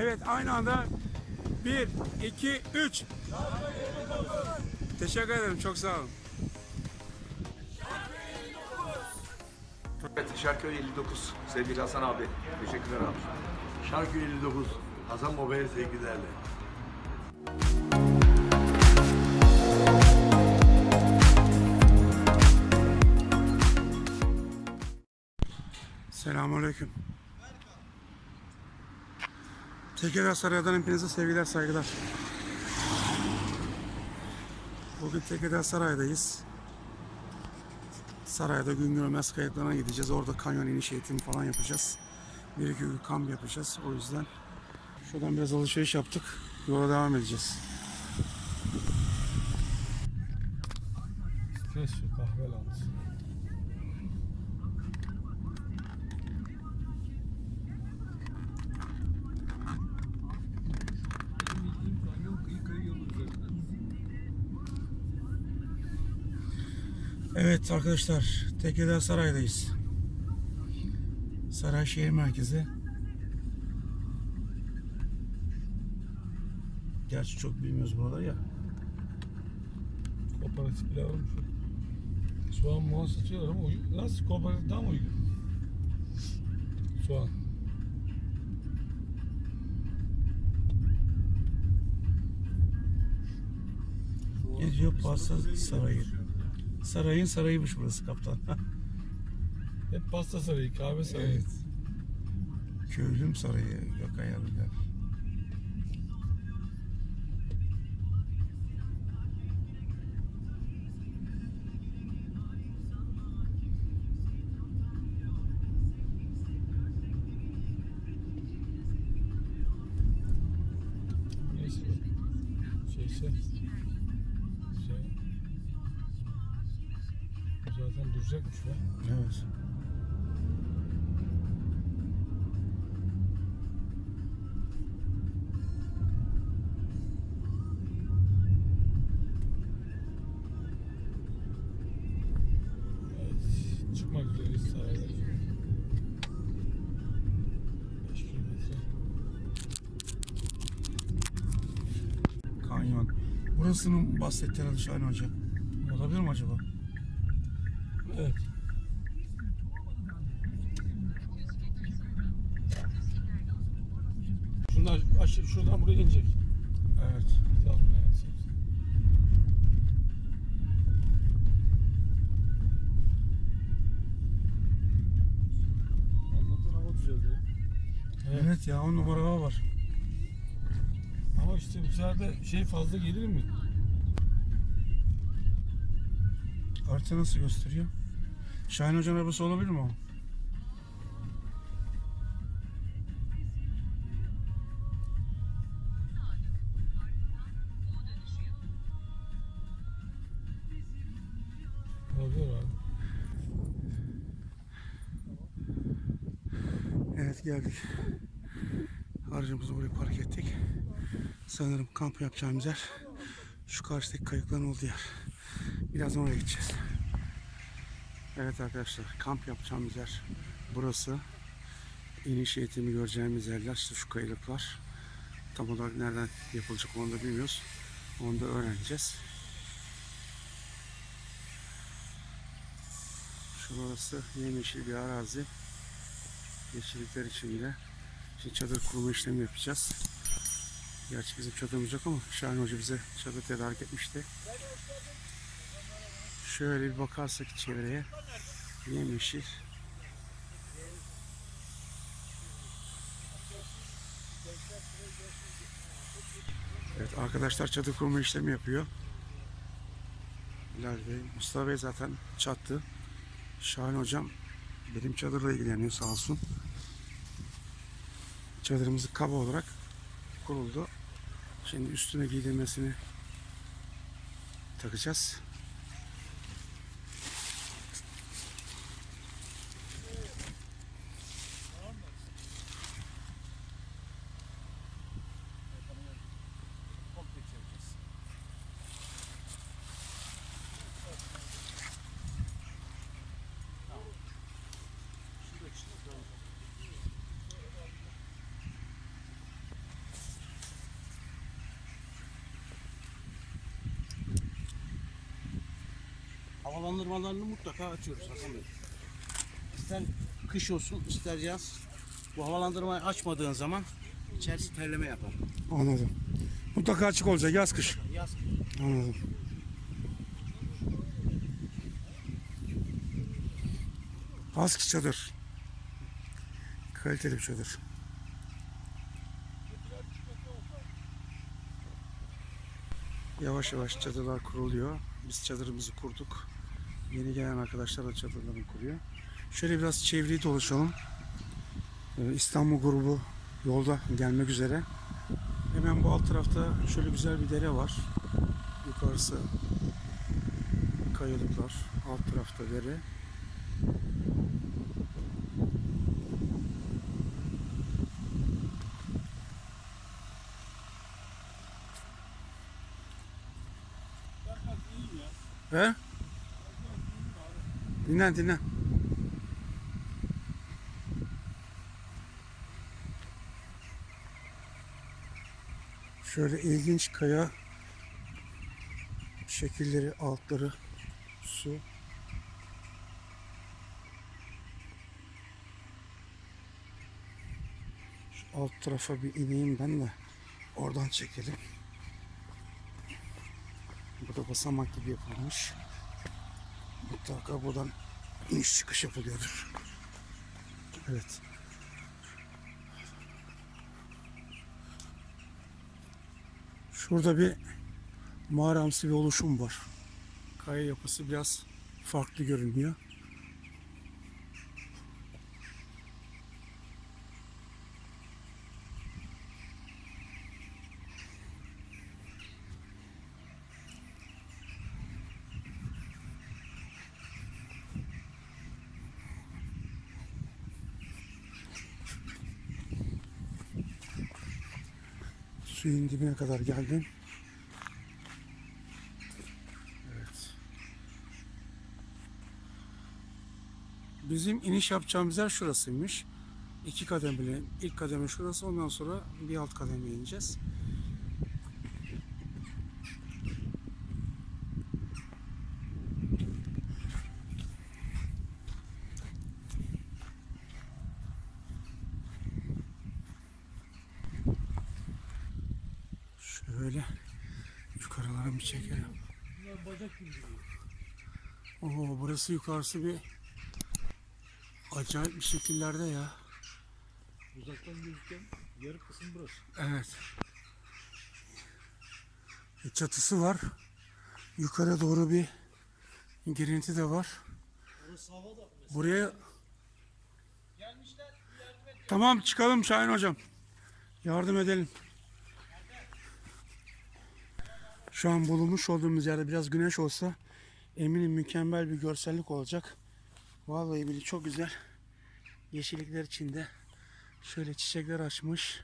Evet aynı anda 1, 2, 3. Teşekkür ederim çok sağ olun. Evet, Şarköy 59. Sevgili Hasan abi. Teşekkürler abi. Şarkı 59. Hasan Baba'ya sevgilerle. Selamünaleyküm. Tekirdağ Sarayı'dan hepinize sevgiler saygılar. Bugün Tekirdağ Saray'dayız. Sarayda gün görmez kayıklarına gideceğiz. Orada kanyon iniş eğitimi falan yapacağız. Bir iki gün kamp yapacağız. O yüzden şuradan biraz alışveriş yaptık. Yola devam edeceğiz. Espresso kahve lazım. Evet arkadaşlar, Tekirdağ Saray'dayız. Saray şehir merkezi. Gerçi çok bilmiyoruz burada ya. Kooperatifler var mı şu? Soğan muğan satıyorlar ama uy- nasıl kooperatif daha mı uygun? Soğan. Ne diyor Pasta Sarayı. Sarayın sarayıymış burası kaptan. Hep pasta sarayı, kahve sarayı. evet. Köylüm Sarayı Gökay abiler. Burasının bahsettiği adı Şahin Hoca. Olabilir mi acaba? Evet. Şundan aşağı şuradan buraya inecek. Evet. Tamam. Evet. Evet ya on numara var. Ama işte bu sefer de şey fazla gelir mi? Harita nasıl gösteriyor? Şahin Hoca'nın arabası olabilir mi o? Evet geldik. Aracımızı buraya park ettik. Sanırım kamp yapacağımız yer şu karşıdaki kayıkların olduğu yer. Birazdan oraya gideceğiz. Evet arkadaşlar kamp yapacağımız yer burası. İniş eğitimi göreceğimiz yerler işte şu kayılıklar. Tam olarak nereden yapılacak onu da bilmiyoruz. Onu da öğreneceğiz. Şurası yemyeşil bir arazi yeşillikler içinde. Şimdi çadır kurma işlemi yapacağız. Gerçi bizim çadırımız yok ama Şahin Hoca bize çadır tedarik etmişti. Şöyle bir bakarsak çevreye yemyeşil. Evet arkadaşlar çadır kurma işlemi yapıyor. Bilal Bey, Mustafa Bey zaten çattı. Şahin Hocam benim çadırla ilgileniyor sağ olsun. Çadırımızı kaba olarak kuruldu. Şimdi üstüne giydirmesini takacağız. Havalandırmalarını mutlaka açıyoruz Hasan Bey. İster kış olsun ister yaz. Bu havalandırmayı açmadığın zaman içerisi terleme yapar. Anladım. Mutlaka açık olacak yaz kış. Yaz Anladım. Husky çadır. Kaliteli bir çadır. Yavaş yavaş çadırlar kuruluyor. Biz çadırımızı kurduk. Yeni gelen arkadaşlar da çadırlarını kuruyor. Şöyle biraz çevreyi dolaşalım. Ee, İstanbul grubu yolda gelmek üzere. Hemen bu alt tarafta şöyle güzel bir dere var. Yukarısı kayalıklar. Alt tarafta dere. Dinlen dinlen. Şöyle ilginç kaya şekilleri, altları, su. Şu alt tarafa bir ineyim ben de oradan çekelim. Burada basamak gibi yapılmış. Mutlaka buradan iniş çıkış yapılıyordur. Evet. Şurada bir mağaramsı bir oluşum var. Kaya yapısı biraz farklı görünüyor. Suyun dibine kadar geldim. Evet. Bizim iniş yapacağımız yer şurasıymış. İki kademeli. İlk kademe şurası ondan sonra bir alt kademe ineceğiz. Şöyle yukarılara bir çekelim. Bunlar bacak gibi duruyor. Burası yukarısı bir acayip bir şekillerde ya. Uzaktan gözüken yarı kısım burası. Evet. E, Çatısı var. Yukarı doğru bir girinti de var. Buraya Tamam çıkalım Şahin hocam. Yardım edelim. Şu an bulunmuş olduğumuz yerde biraz güneş olsa eminim mükemmel bir görsellik olacak. Vallahi bile çok güzel. Yeşillikler içinde şöyle çiçekler açmış.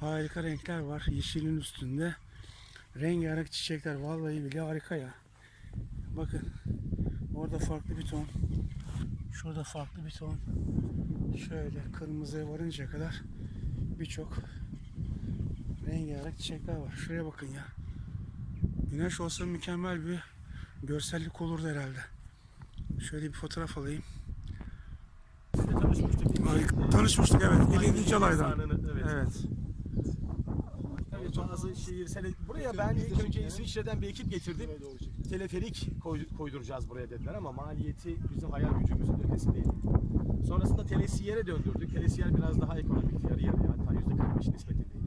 Harika renkler var yeşilin üstünde. Rengarenk çiçekler vallahi bile harika ya. Bakın orada farklı bir ton. Şurada farklı bir ton. Şöyle kırmızıya varıncaya kadar birçok rengarenk çiçekler var. Şuraya bakın ya. Güneş olsa mükemmel bir görsellik olurdu herhalde. Şöyle bir fotoğraf alayım. Tanışmıştık. Ay, tanışmıştık evet. 50. alaydan. Evet. Evet. Evet, bazı şehir sene buraya ben ilk önce İsviçre'den bir ekip getirdim. Teleferik koy- koyduracağız buraya dediler ama maliyeti bizim hayal gücümüzün ötesindeydi. Sonrasında telesiyere döndürdük. Telesiyer biraz daha ekonomikti. Yarı yarıya hatta yüzde 45 nispetindeydi.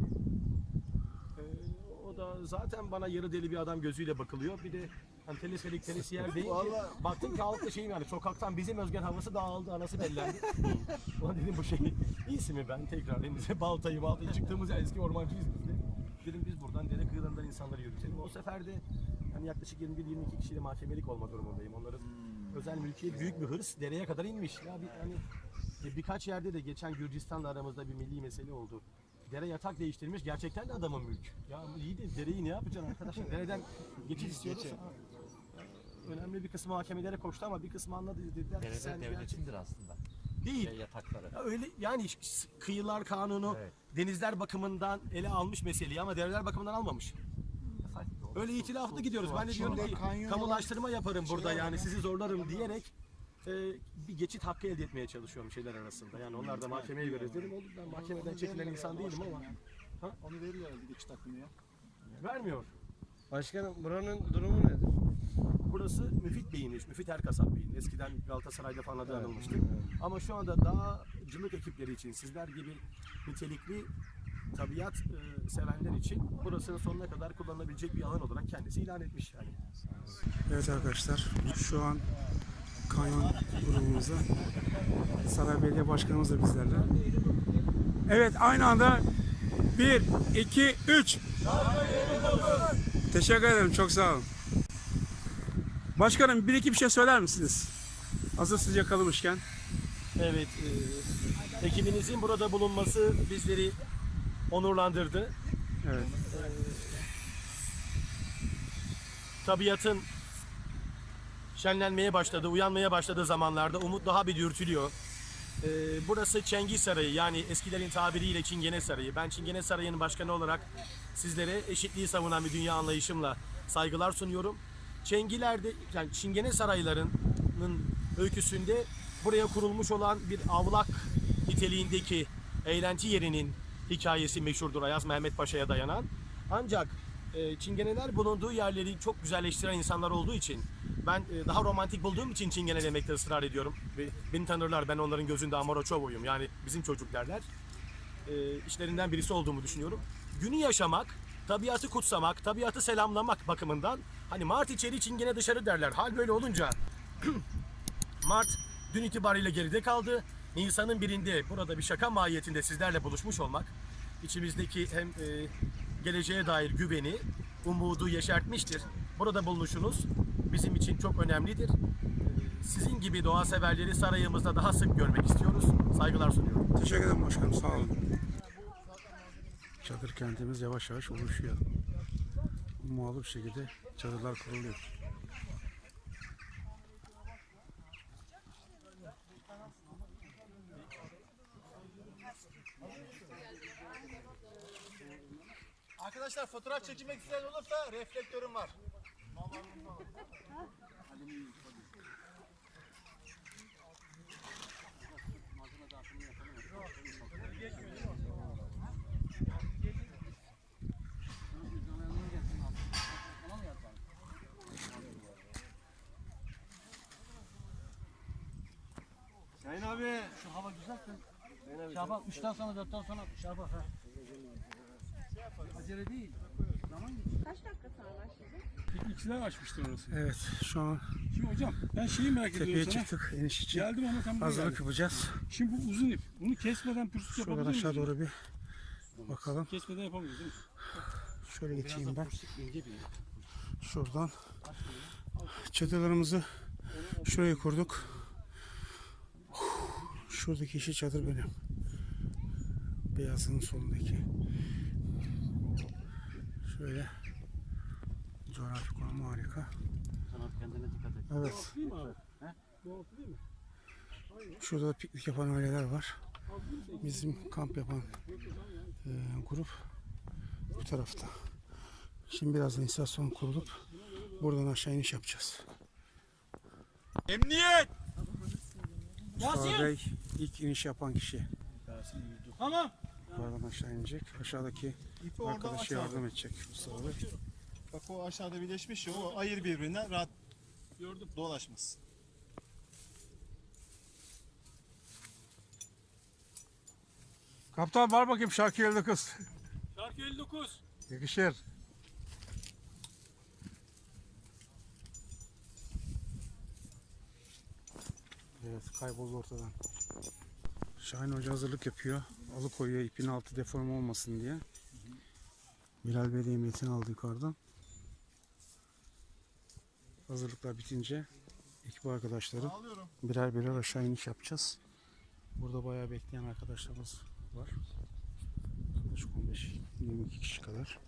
Zaten bana yarı deli bir adam gözüyle bakılıyor. Bir de hani teleferik, telesiyer deyince baktım ki altta şeyim yani sokaktan bizim Özgen havası dağıldı, anası bellendi. Ulan dedim bu şey iyisi mi ben tekrar elimize baltayı baltayı çıktığımız yer eski ormancıyız biz de. Dedim biz buradan dere kıyılarından insanları yürütelim. O sefer de hani yaklaşık 21-22 kişiyle mahkemelik olma durumundayım. Onların özel mülkiyet büyük bir hırs dereye kadar inmiş. Ya bir, hani e, birkaç yerde de geçen Gürcistan'la aramızda bir milli mesele oldu. Dere yatak değiştirmiş. Gerçekten de adamın mülk. Ya iyi de dereyi ne yapacaksın arkadaşlar? Dereden geçit istiyoruz. Ha, Önemli bir kısmı mahkemelere koştu ama bir kısmı anladı dediler ki sen gerçek- devletindir aslında. değil. Yatakları. Ya öyle yani ş- kıyılar kanunu Evet. denizler bakımından ele almış meseleyi ama dereler bakımından almamış. Öyle itilaflı gidiyoruz. Ben de diyorum ki kamulaştırma yaparım burada yani sizi zorlarım diyerek e, bir geçit hakkı elde etmeye çalışıyorum şeyler arasında. Yani onlar da mahkemeye göre dedim olur ben mahkemeden çekilen insan değilim ama Onu veriyor herhalde geçiş takvimi ya. vermiyor. Başkanım buranın durumu nedir? Burası Müfit Bey'inmiş, Müfit Erkasap Bey'in. Eskiden Galatasaray'da falan adı anılmıştı. Ama şu anda dağcılık ekipleri için, sizler gibi nitelikli tabiat e, sevenler için burasının sonuna kadar kullanılabilecek bir alan olarak kendisi ilan etmiş yani. Evet arkadaşlar şu an kanyon grubumuzda Saray Belediye Başkanımız da bizlerle. Evet aynı anda 1, 2, 3. Teşekkür ederim çok sağ olun. Başkanım bir iki bir şey söyler misiniz? Hazır siz yakalamışken. Evet, e, ekibinizin burada bulunması bizleri onurlandırdı. Evet. tabiatın şenlenmeye başladığı, uyanmaya başladığı zamanlarda umut daha bir dürtülüyor. Ee, burası Çengiz Sarayı yani eskilerin tabiriyle Çingene Sarayı. Ben Çingene Sarayı'nın başkanı olarak sizlere eşitliği savunan bir dünya anlayışımla saygılar sunuyorum. Çengilerde yani Çingene Sarayları'nın öyküsünde buraya kurulmuş olan bir avlak niteliğindeki eğlence yerinin hikayesi meşhurdur Ayaz Mehmet Paşa'ya dayanan. Ancak e, Çingeneler bulunduğu yerleri çok güzelleştiren insanlar olduğu için ben e, daha romantik bulduğum için Çingene demekte ısrar ediyorum. Beni tanırlar ben onların gözünde Amoroçovo'yum yani bizim çocuk derler. E, işlerinden birisi olduğumu düşünüyorum. Günü yaşamak, tabiatı kutsamak, tabiatı selamlamak bakımından hani Mart içeri Çingene dışarı derler. Hal böyle olunca Mart dün itibariyle geride kaldı. Nisan'ın birinde burada bir şaka mahiyetinde sizlerle buluşmuş olmak içimizdeki hem e, geleceğe dair güveni, umudu yeşertmiştir. Burada bulunuşunuz bizim için çok önemlidir. E, sizin gibi doğa severleri sarayımızda daha sık görmek istiyoruz. Saygılar sunuyorum. Teşekkür ederim başkanım sağ olun. Çadır kentimiz yavaş yavaş oluşuyor. Mualı bir şekilde çadırlar kuruluyor. Arkadaşlar fotoğraf çekilmek isteyen olursa reflektörüm var. Sayın abi. Şu hava güzel mi? Şaban 3'ten sonra 4'ten sonra Şaban ha. Acele değil. Kaç dakika sonra başladı? Piknikçiler açmıştır orası. Evet şu an Şimdi hocam ben şeyi merak tepeye ediyorum sana. çıktık iniş için. Geldim ama tam buraya Hazırlık geldim. yapacağız. Şimdi bu uzun ip. Bunu kesmeden pürsük Şuradan yapabilir aşağı miyiz? doğru bir bakalım. Kesmeden yapamıyoruz değil mi? Şöyle geçeyim ben. Şuradan çadırlarımızı şuraya kurduk. Şuradaki işi çadır benim. Beyazının solundaki. Şöyle harika. Kendine dikkat et. Evet. Değil mi abi? Bu altı değil mi? Şurada piknik yapan aileler var. Bizim kamp yapan e, grup bu tarafta. Şimdi birazdan istasyon kurulup buradan aşağı iniş yapacağız. Emniyet! Mustafa Bey ilk iniş yapan kişi. Tamam. Buradan aşağı inecek. Aşağıdaki İpi oradan arkadaşı aç abi. yardım edecek Mustafa Bey. Bak o aşağıda birleşmiş ya o ayır birbirinden rahat Gördüm. dolaşmaz. Kaptan var bakayım şarkı 59. Şarkı 59. Yakışır. Evet kayboldu ortadan. Şahin Hoca hazırlık yapıyor. Alıkoyuyor ipin altı deforme olmasın diye. Bilal Bey de emniyetini aldı yukarıdan. Hazırlıklar bitince ekip arkadaşları birer birer aşağı iniş yapacağız. Burada bayağı bekleyen arkadaşlarımız var. Yaklaşık 15-22 kişi kadar.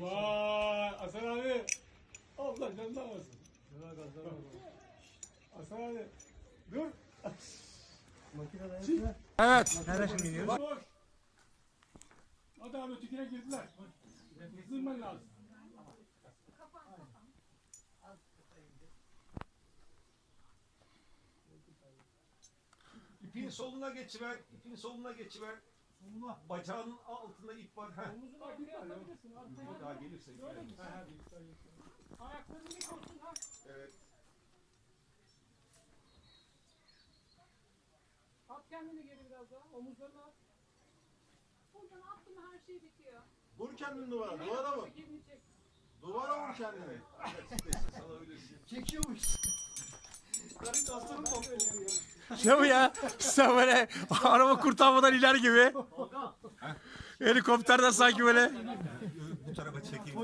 Vay Hasan abi. Allah canını almasın. Hasan abi. Dur. Evet. Boş. Hadi abi ötekine girdiler. Hızlanman lazım. İpin soluna geçiver. İpin soluna geçiver. Soluna. Bacağının altında ip var. Heh. Omuzuna bir atabilirsin. O daha gelirse. bir koysun ha. Evet. At kendini geri biraz daha. Omuzlarını at. Buradan attım her şey bitiyor. Vur kendini duvara. Duvara vur. Çek. Duvara vur kendini. Çekiyormuş. Karın kaslarım topluyor ya. Ne bu ya? Sen böyle araba kurtarmadan iler gibi. Helikopterden sanki böyle. Bu tarafa çekeyim.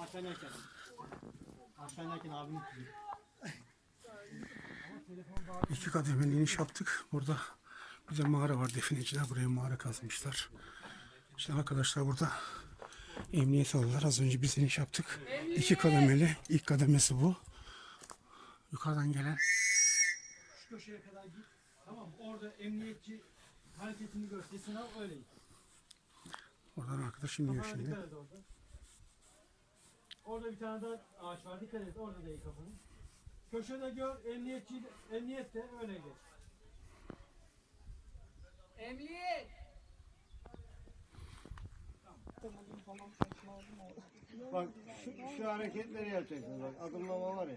Aşağı inerken. Aşağı inerken abim İki kademeli iniş yaptık. Burada bir de mağara var. Defineciler buraya mağara kazmışlar. İşte arkadaşlar burada emniyet aldılar. Az önce biz iniş yaptık. İki kademeli. İlk kademesi bu. Yukarıdan gelen Şu köşeye kadar git. Tamam orada emniyetçi hareketini göstersin al öyle git. oradan arkadaş iniyor şimdi. orada. Orada bir tane daha ağaç var dikkat et orada değil kafanı. Köşede gör emniyetçi emniyet de öyle geç. Emniyet. Bak şu, şu hareketleri yapacaksın bak adımlama var ya.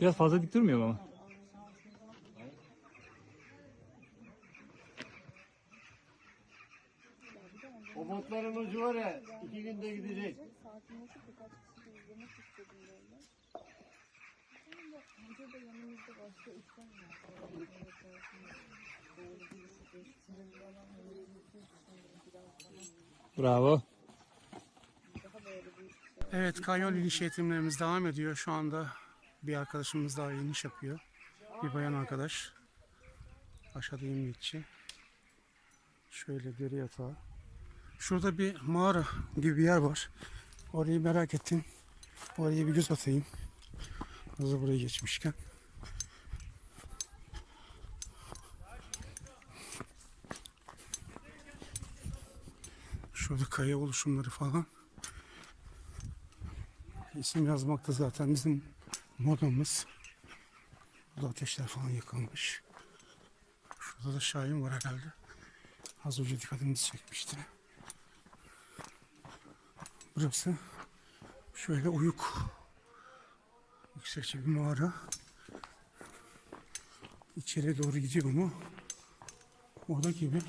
Biraz fazla dik durmuyor mu ama? O botların ucu var ya iki günde gidecek. Sakinleşip birkaç kişi de izlemek istedim böyle. Önce de yanımızda başka işlem var. Doğru birisi geçtiğinde falan birisi biraz daha Bravo. daha böyle bir Evet kanyon iniş eğitimlerimiz devam ediyor. Şu anda bir arkadaşımız daha iniş yapıyor. Bir bayan arkadaş. Aşağıda emniyetçi. Şöyle deri yatağı. Şurada bir mağara gibi bir yer var. Orayı merak ettim. Oraya bir göz atayım. Hazır buraya geçmişken. Şurada kaya oluşumları falan. İsim yazmakta zaten bizim modamız. Burada ateşler falan yakılmış. Şurada da Şahin var herhalde. Az önce dikkatimizi çekmişti. Burası şöyle uyuk. Yüksekçe bir mağara. İçeri doğru gidiyor mu? Oda gibi.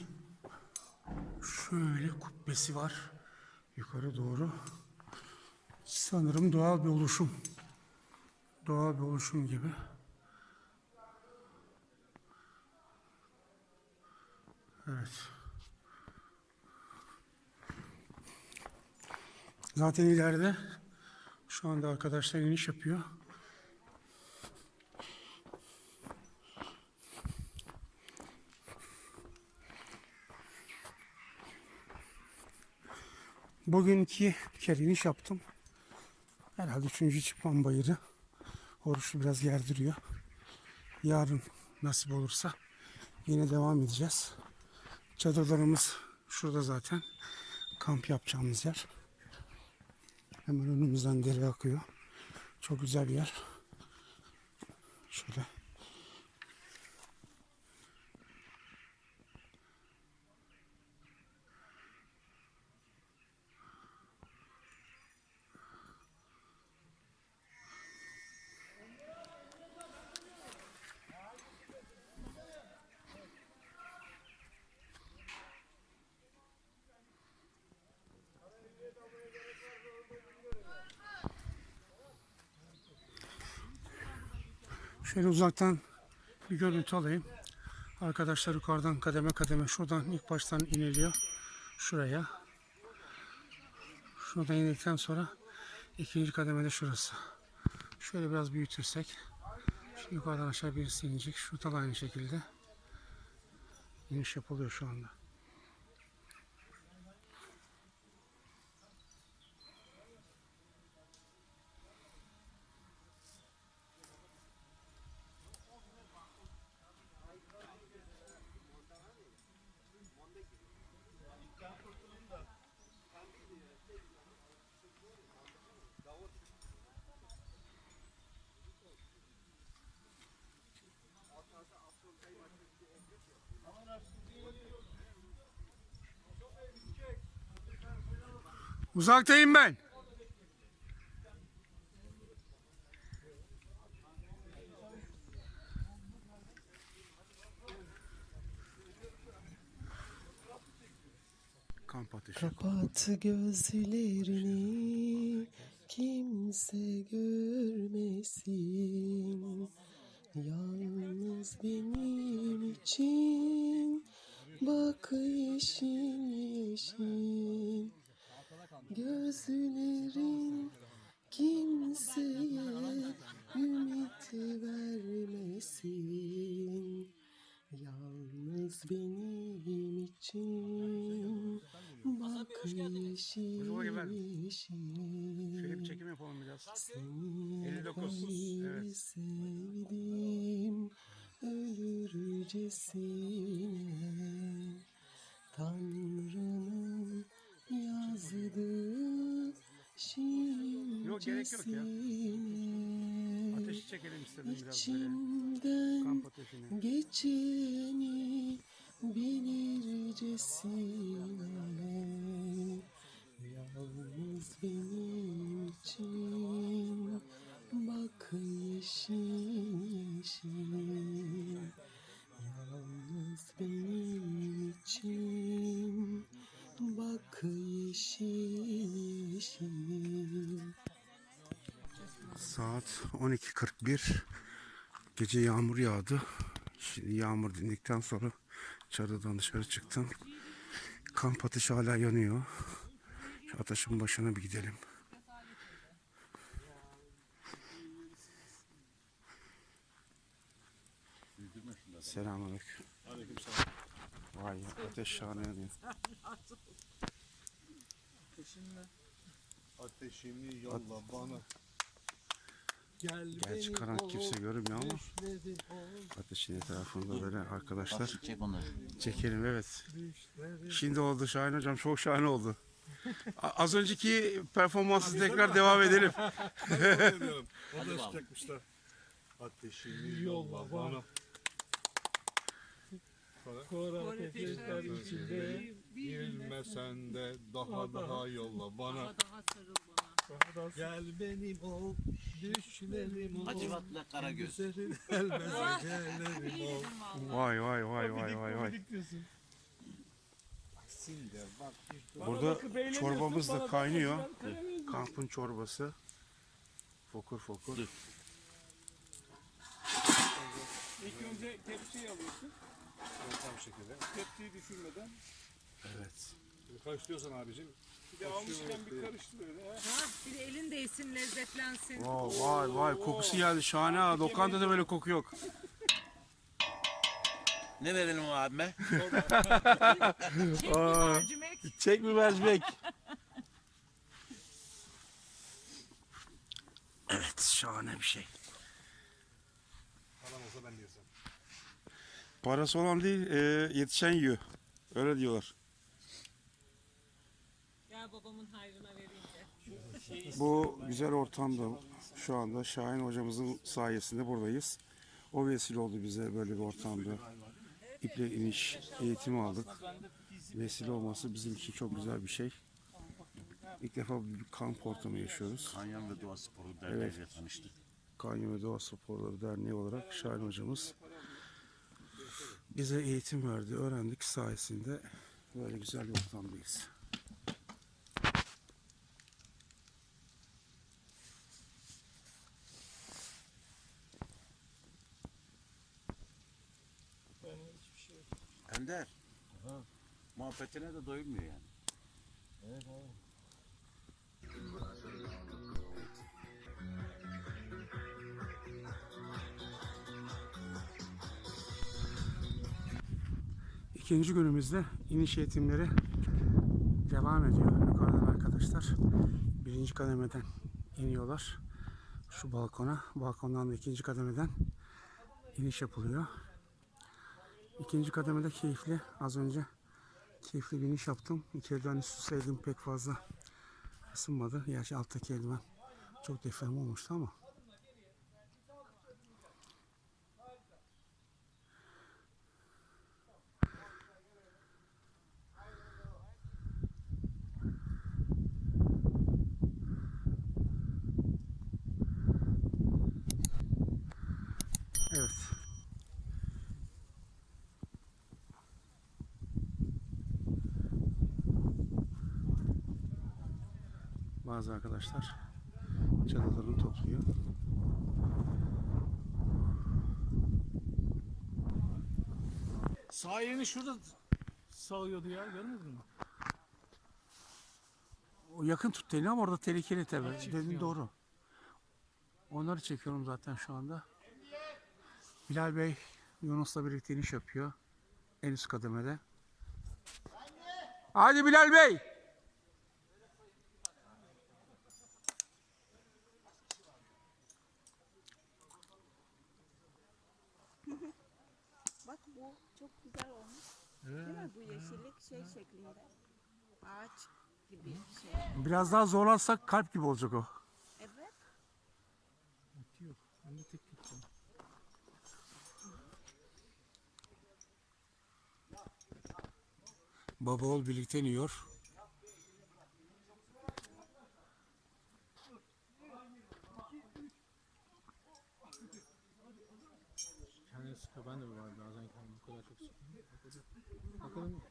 Şöyle kubbesi var. Yukarı doğru. Sanırım doğal bir oluşum. Doğal bir oluşum gibi. Evet. Zaten ileride şu anda arkadaşlar iniş yapıyor. Bugün iki kere iniş yaptım. Herhalde üçüncü çıkmam bayırı. Oruçlu biraz gerdiriyor. Yarın nasip olursa yine devam edeceğiz. Çadırlarımız şurada zaten. Kamp yapacağımız yer. Hemen önümüzden dere akıyor. Çok güzel bir yer. Şöyle. Şöyle uzaktan bir görüntü alayım. Arkadaşlar yukarıdan kademe kademe şuradan ilk baştan iniliyor. Şuraya. Şuradan indikten sonra ikinci kademede şurası. Şöyle biraz büyütürsek. Şu yukarıdan aşağı birisi inecek. Şurada da aynı şekilde. iniş yapılıyor şu anda. Uzaktayım ben. Kapat gözlerini kimse görmesin. Yalnız benim için bak yeşil yeşil Gözlerin kimseye ümit vermesin. Yalnız benim için bak yeşil yeşil Şöyle bir çekim yapalım biraz. Seni 59, öyle evet. sevdim. Ölürcesine Yok, gerek yok ya. Ateşi çekelim istedim biraz böyle. Kamp ateşini. geçeni bilircesine Yalnız benim için bak yeşil yeşil Yalnız benim için bak yeşil yeşil Saat 12.41. Gece yağmur yağdı. Şimdi yağmur dindikten sonra çadırdan dışarı çıktım. Kamp ateşi hala yanıyor. Şu ateşin başına bir gidelim. Selamünaleyküm. Vay ya, ateş şahane yanıyor. Ateşini yolla bana. Gerçi karanlık kimse görünmüyor ama ateşin etrafında böyle arkadaşlar. Çek onları. Çekelim evet. Şimdi oldu Şahin hocam çok şahane oldu. A- Az önceki performansı tekrar devam edelim. o da sıcakmışlar. Ateşini yolla bana. Kor ateşler içinde Bilmesen de daha daha yolla bana. Gel benim ol, düşlerim ol. Hacivat'la Karagöz. Güzelim elmez gecelerim ol. Vay vay vay vay vay vay. Burada çorbamız da kaynıyor. Kampın çorbası. Fokur fokur. İlk önce tepsiyi alıyorsun. Tam şekilde. Tepsiyi düşürmeden. Evet. Karıştırıyorsan abicim. Bir de almışken bir karıştır öyle. ha. Bir de elin değsin, lezzetlensin. Vay vay vay kokusu geldi şahane ha. Lokantada böyle koku yok. Ne verelim o abime? Çek bir mercimek. Çek mi mercimek? Evet şahane bir şey. Param olsa ben diyorsam. Parası olan değil e, yetişen yiyor. Öyle diyorlar. Babamın hayrına verince. Bu güzel ortamda şu anda Şahin hocamızın sayesinde buradayız. O vesile oldu bize böyle bir ortamda. İple iniş eğitimi aldık. Vesile olması bizim için çok güzel bir şey. İlk defa bir kamp ortamı yaşıyoruz. Kanyon ve Doğa Sporu Evet. derneğiyle tanıştık. Kanyon ve Doğa Sporları Derneği olarak Şahin hocamız bize eğitim verdi. Öğrendik sayesinde böyle güzel bir ortamdayız. Ender. Muhabbetine de doyulmuyor yani. İkinci günümüzde iniş eğitimleri devam ediyor. Yukarıdan arkadaşlar birinci kademeden iniyorlar. Şu balkona. Balkondan da ikinci kademeden iniş yapılıyor. İkinci kademede keyifli. Az önce keyifli bir iniş yaptım. İki eldiven üst üsteydim pek fazla ısınmadı. Gerçi alttaki eldiven çok deforme olmuştu ama. Bazı arkadaşlar çadırlarını topluyor. Sağ elini şurada sağlıyordu ya görmedin mi? O yakın tut elini ama orada tehlikeli tabii. Dediğin doğru. Onları çekiyorum zaten şu anda. Bilal Bey Yunus'la birlikte iniş yapıyor. En üst kademede. Hadi Bilal Bey. Bak bu çok güzel olmuş. Değil mi? Bu yeşillik şey şeklinde. Ağaç gibi bir şey. Biraz daha zorlarsak kalp gibi olacak o. Evet. Yok. Ben de tek gideceğim. Baba oğul birlikte iniyor. Kendini sıkıyor. Ben de var bazen kendimi bu kadar çok sıkıyorum. Bakalım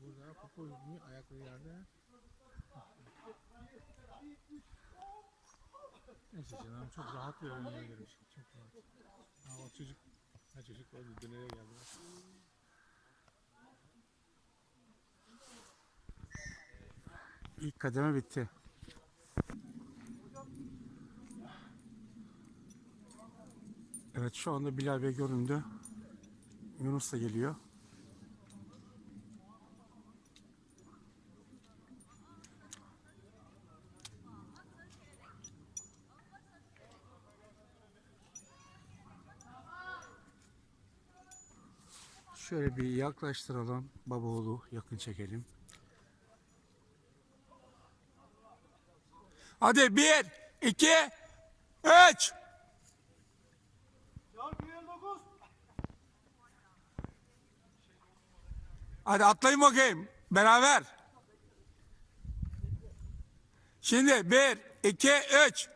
burada popo yüzünü ayakları yerde. Neyse canım çok rahat bir oyuna girmiş. Çok rahat. Ama o çocuk, ha çocuk oldu dönere geldi. İlk kademe bitti. Evet şu anda Bilal Bey göründü. Yunus da geliyor. Şöyle bir yaklaştıralım. Baba oğlu yakın çekelim. Hadi bir, iki, üç. Hadi atlayın bakayım. Beraber. Şimdi bir, iki, üç.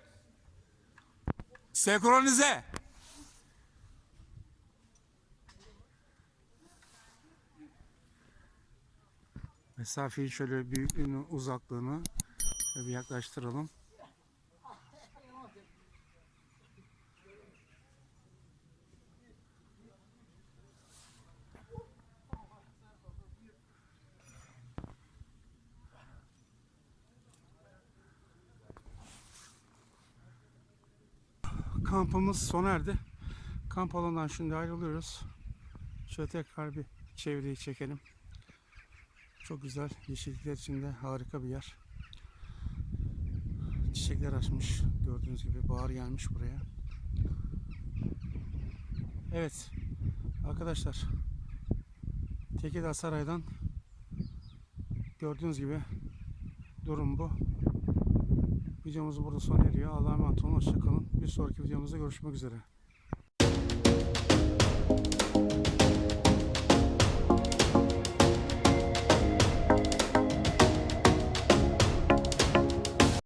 Senkronize. Mesafeyi şöyle büyüklüğünü, uzaklığını şöyle bir yaklaştıralım. Kampımız sona erdi. Kamp alanından şimdi ayrılıyoruz. Şöyle tekrar bir çevreyi çekelim. Çok güzel. Yeşillikler içinde harika bir yer. Çiçekler açmış. Gördüğünüz gibi bahar gelmiş buraya. Evet. Arkadaşlar. Tekirdağ Saray'dan gördüğünüz gibi durum bu. Videomuz burada sona eriyor. Allah'a emanet olun. Hoşçakalın. Bir sonraki videomuzda görüşmek üzere.